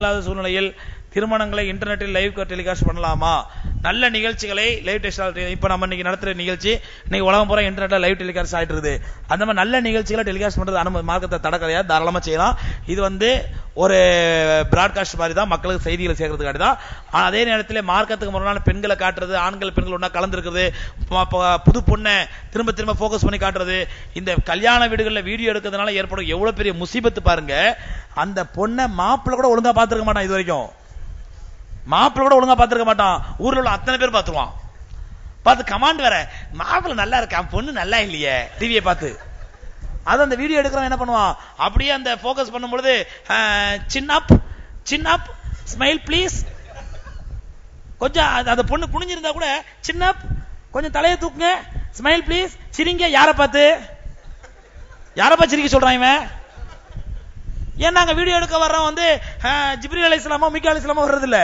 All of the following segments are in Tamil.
இல்லாத சூழ்நிலையில் திருமணங்களை இன்டர்நெட்டில் லைவ் டெலிகாஸ்ட் பண்ணலாமா? நல்ல நிகழ்ச்சிகளை லைவ் டெஸ்ட் இப்ப நம்ம இன்னைக்கு நடத்துற நிகழ்ச்சி இன்னைக்கு உலகம் பூரா இன்டர்நெட்ல லைவ் டெலிகாஸ்ட் ஆயிட்டு இருக்குது. அந்த மாதிரி நல்ல நிகழ்ச்சிகளை டெலிகாஸ்ட் பண்றது அனுமதி மார்க்கத்தை தடக்கலையா கிடையாது. தாராளமா செய்யலாம். இது வந்து ஒரு பிராட்காஸ்ட் மாதிரி தான் மக்களுக்கு செய்திகளை சேர்க்கறதுக்காக தான் அதே நேரத்தில் மார்க்கத்துக்கு முரணான பெண்களை காட்டுறது ஆண்கள் பெண்கள் ஒன்றா கலந்துருக்கிறது புது பொண்ணை திரும்ப திரும்ப ஃபோக்கஸ் பண்ணி காட்டுறது இந்த கல்யாண வீடுகளில் வீடியோ எடுக்கிறதுனால ஏற்படும் எவ்வளோ பெரிய முசீபத்து பாருங்க. அந்த பொண்ணை மாப்பிள்ளை கூட ஒழுங்காக பார்த்துருக்க மாட்டான் இது வரைக்கும். மாப்பிள்ளை கூட ஒழுங்காக பார்த்துருக்க மாட்டான். ஊரில் உள்ள அத்தனை பேர் பார்த்துருவான். பார்த்து கமாண்ட் வேற மாப்பிள்ளை நல்லா இருக்கான் பொண்ணு நல்லா இல்லையே. டிவியை பார்த்து. அது அந்த வீடியோ எடுக்கிறவன் என்ன பண்ணுவான்? அப்படியே அந்த ஃபோக்கஸ் பண்ணும்பொழுது சின் அப் சின் அப் ஸ்மைல் ப்ளீஸ் கொஞ்சம் அது- அந்த பொண்ணு குனிஞ்சிருந்தா கூட சின்ன கொஞ்சம் தலையை தூக்குங்க ஸ்மைல் ப்ளீஸ் சிரிங்க யாரை பார்த்து? யாரை பார்த்து சிரிக்க சொல்றான் இவன்? ஏன் நாங்க வீடியோ எடுக்க வர்றோம் வந்து ஜிப்ரி அலி இஸ்லாமோ மிக்கா அலி இஸ்லாமோ வர்றது இல்ல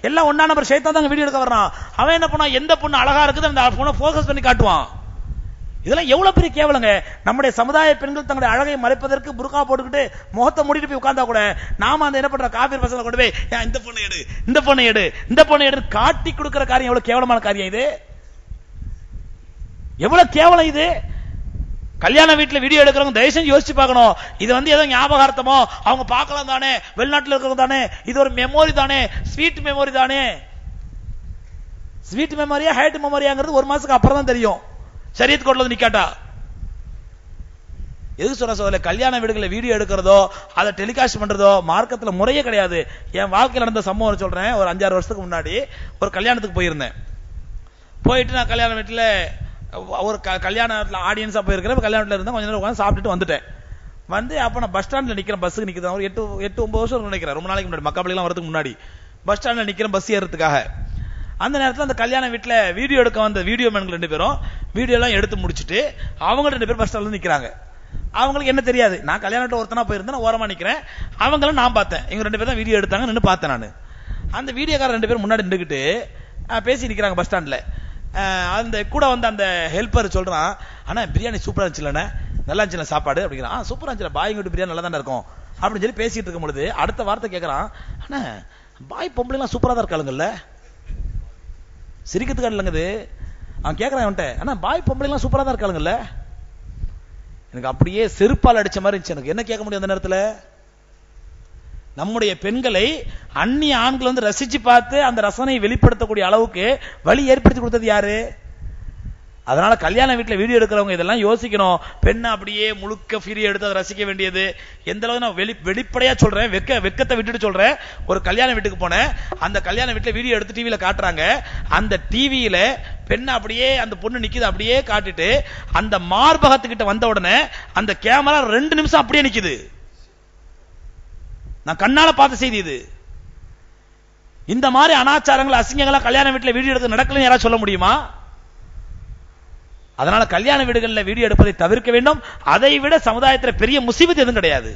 எல்லாம் ஒன்னா நம்பர் சேர்த்தா தான் வீடியோ எடுக்க வர்றான். அவன் என்ன பண்ணான் எந்த பொண்ணு அழகா இருக்குது அந்த பொண்ணை ஃபோக்கஸ் பண்ணி காட்டுவான். இதெல்லாம் எவ்வளவு பெரிய கேவலங்க? நம்முடைய சமுதாய பெண்கள் தங்களுடைய அழகை மறைப்பதற்கு புருக்கா போட்டுக்கிட்டு முகத்தை மூடிட்டு போய் உட்கார்ந்தா கூட நாம அந்த என்ன பண்ற காபீர் பசங்களை கொண்டு போய் இந்த பொண்ணை எடு இந்த பொண்ணை எடு இந்த பொண்ணை எடு காட்டி கொடுக்கிற காரியம் எவ்வளவு கேவலமான காரியம் இது? எவ்வளவு கேவலம் இது? கல்யாண வீட்டில் வீடியோ எடுக்கிறவங்க தயவு செஞ்சு யோசிச்சு பார்க்கணும். இது வந்து ஏதோ ஞாபகார்த்தமோ? அவங்க பார்க்கலாம் தானே. வெளிநாட்டில் இருக்கிறவங்க தானே. இது ஒரு மெமோரி தானே. ஸ்வீட் மெமோரி தானே. ஸ்வீட் மெமரியா ஹைட் மெமரியாங்கிறது ஒரு மாசத்துக்கு அப்புறம் தான் தெரியும். சரியத் கோட்ல வந்து நிக்காட்டா? எது சொல்ற சொல்ல கல்யாண வீடுகளில் வீடியோ எடுக்கிறதோ அதை டெலிகாஸ்ட் பண்றதோ மார்க்கத்தில் முறையே கிடையாது. என் வாழ்க்கையில் நடந்த சம்பவம் சொல்றேன். ஒரு அஞ்சாறு வருஷத்துக்கு முன்னாடி ஒரு கல்யாணத்துக்கு போயிருந்தேன். போயிட்டு நான் கல்யாண வீட்டில் ஒரு க- ஆடியன்ஸாக போயிருக்கிறேன் கல்யாண வீட்டுல இருந்தேன். கொஞ்ச நேரம் உட்காந்து சாப்பிட்டுட்டு வந்துட்டேன். வந்து அப்போ நான் பஸ் ஸ்டாண்டில் நிற்கிறேன் பஸ்ஸுக்கு நிற்கிறேன் ஒரு எட்டு எட்டு ஒன்பது வருஷம் நினைக்கிறேன். ரொம்ப நாளைக்கு முன்னாடி மக்காப்பள்ளிலாம் வரதுக்கு முன்னாடி. பஸ் ஸ்டாண்டில் நிற்கிறேன் பஸ் ஏறதுக்காக அந்த நேரத்தில் அந்த கல்யாண வீட்டில் வீடியோ எடுக்க வந்த வீடியோ மேன்கள் ரெண்டு பேரும் வீடியோலாம் எடுத்து முடிச்சுட்டு அவங்க ரெண்டு பேரும் பஸ் ஸ்டாண்ட்ல நிற்கிறாங்க அவங்களுக்கு என்ன தெரியாது. நான் கல்யாணத்தில் ஒருத்தனா போயிருந்தேன் நான் ஓரமாக நிற்கிறேன் அவங்களும் நான் பார்த்தேன். இவங்க ரெண்டு பேரும் தான் வீடியோ எடுத்தாங்க நின்று பார்த்தேன் நான். அந்த வீடியோக்காரர் ரெண்டு பேரும் முன்னாடி நின்றுக்கிட்டு பேசி நிற்கிறாங்க பஸ் ஸ்டாண்டில் அந்த கூட வந்து அந்த ஹெல்ப்பர் சொல்கிறான் ஆனால் பிரியாணி சூப்பராக இருந்துச்சுல்லண்ணே நல்லா இருந்துச்சுல சாப்பாடு? அப்படிங்கிறான். "ஆ, சூப்பராக இருந்துச்சுல பாய் வீட்டு பிரியாணி நல்லா தானே இருக்கும். அப்படின்னு சொல்லி பேசிகிட்டு இருக்கும் பொழுது அடுத்த வார்த்தை கேட்குறான் அண்ணா பாய் பொம்பளைலாம் சூப்பராக தான் இருக்காளுங்கல்ல. சிரிக்கிறதுக்காக இல்லைங்க இது அவன் கேட்கறான் அவன்கிட்ட அண்ணா பாய் பொம்பளை எல்லாம் சூப்பரா தான் இருக்காளுங்கல்ல? எனக்கு அப்படியே செருப்பால் அடிச்ச மாதிரி இருந்துச்சு. எனக்கு என்ன கேட்க முடியும் அந்த நேரத்தில்? நம்முடைய பெண்களை அந்நிய ஆண்கள் வந்து ரசிச்சு பார்த்து அந்த ரசனையை வெளிப்படுத்தக்கூடிய அளவுக்கு வழி ஏற்படுத்தி கொடுத்தது யாரு? அதனால கல்யாண வீட்டில் வீடியோ எடுக்கிறவங்க இதெல்லாம் யோசிக்கணும். பெண்ணை அப்படியே முழுக்க ஃப்ரீ எடுத்து அதை ரசிக்க வேண்டியது. எந்த அளவுக்கு நான் வெளி வெளிப்படையா சொல்றேன் வெக்க வெக்கத்தை விட்டுட்டு சொல்றேன். ஒரு கல்யாண வீட்டுக்கு போனேன். அந்த கல்யாண வீட்டில் வீடியோ எடுத்து டிவியில காட்டுறாங்க. அந்த டிவியில பெண்ணை அப்படியே அந்த பொண்ணு நிக்குது அப்படியே காட்டிட்டு அந்த மார்பகத்துக்கிட்ட வந்த உடனே அந்த கேமரா ரெண்டு நிமிஷம் அப்படியே நிக்குது. நான் கண்ணால பார்த்த செய்தி இது. இந்த மாதிரி அனாச்சாரங்கள் அசிங்கங்களா கல்யாண வீட்டில் வீடியோ எடுக்க நடக்கலன்னு யாராவது சொல்ல முடியுமா? அதனால கல்யாண வீடுகளில் வீடியோ எடுப்பதை தவிர்க்க வேண்டும். அதை விட சமுதாயத்தில் பெரிய முசீபத் எதுவும் கிடையாது.